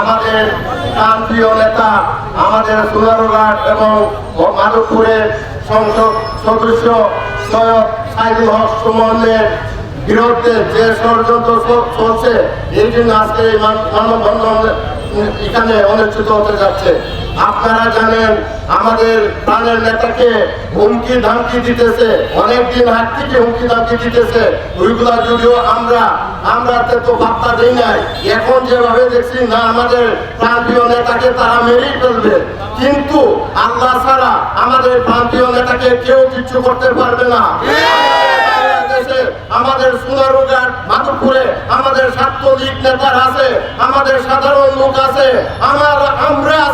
আমাদের প্রান্তীয় নেতা, আমাদের সুনারুঘাট এবং মাধবপুরের সংসদ সদস্য সৈয়দ সাইদুল হক সুমনের বিরুদ্ধে যে ষড়যন্ত্র চলছে, এই জন্য আজকে এই মানব এখানে অনুষ্ঠিত হতে যাচ্ছে। আপনারা জানেন, আমাদের প্রাণের নেতাকে হুমকি ধামকি দিতেছে, অনেকদিন হাত থেকে হুমকি ধামকি দিতেছে। ওইগুলা যদিও আমরা আমরা তে বার্তা দিই নাই। এখন যেভাবে দেখছি, না, আমাদের প্রান্তীয় নেতাকে তারা মেরেই ফেলবে। কিন্তু আল্লাহ ছাড়া আমাদের প্রান্তীয় নেতাকে কেউ কিচ্ছু করতে পারবে না। আমাদের সোনারুঘাট মাধবপুরে আমাদের ছাত্রলীগ নেতার আছে, আমাদের সাধারণ লোক আছে। আমার, আমরা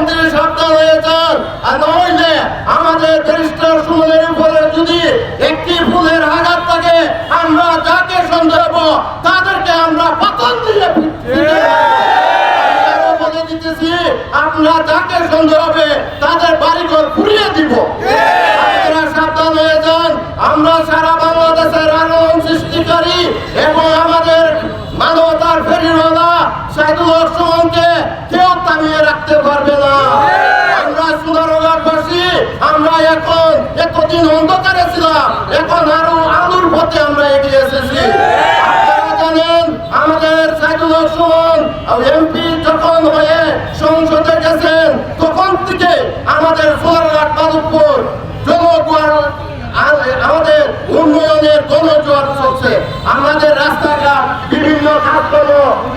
এখন থেকে সাবধান হয়ে যান আর নইলে আমাদের ব্যারিস্টার সুমনের উপরে যদি একটি ফুলের আঘাত থাকে, আমরা যাকে সন্দেহ, তাদেরকে আমরা পাতন দিয়ে যাকে হবে, তাদের আমরা সারা বাংলাদেশের এবং আমাদের মানবতার ফেরিওয়ালা সাইদুল হক সুমনকে কেউ থামিয়ে রাখতে পারবে না আমরা সুন্দরগড়বাসী আমরা এখন এতদিন অন্ধকারে ছিলাম, এখন আরও আলুর পথে আমরা এগিয়ে এসেছি। জানেন, আমাদের এমপি যখন হয়ে সংসদে গেছেন, তখন থেকে আমাদের সোনারঘাট মাধবপুর জনগণ আমাদের উন্নয়নের গণজোয়ার চলছে। আমাদের রাস্তাঘাট, বিভিন্ন কাজকর্ম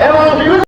এবং বিভিন্ন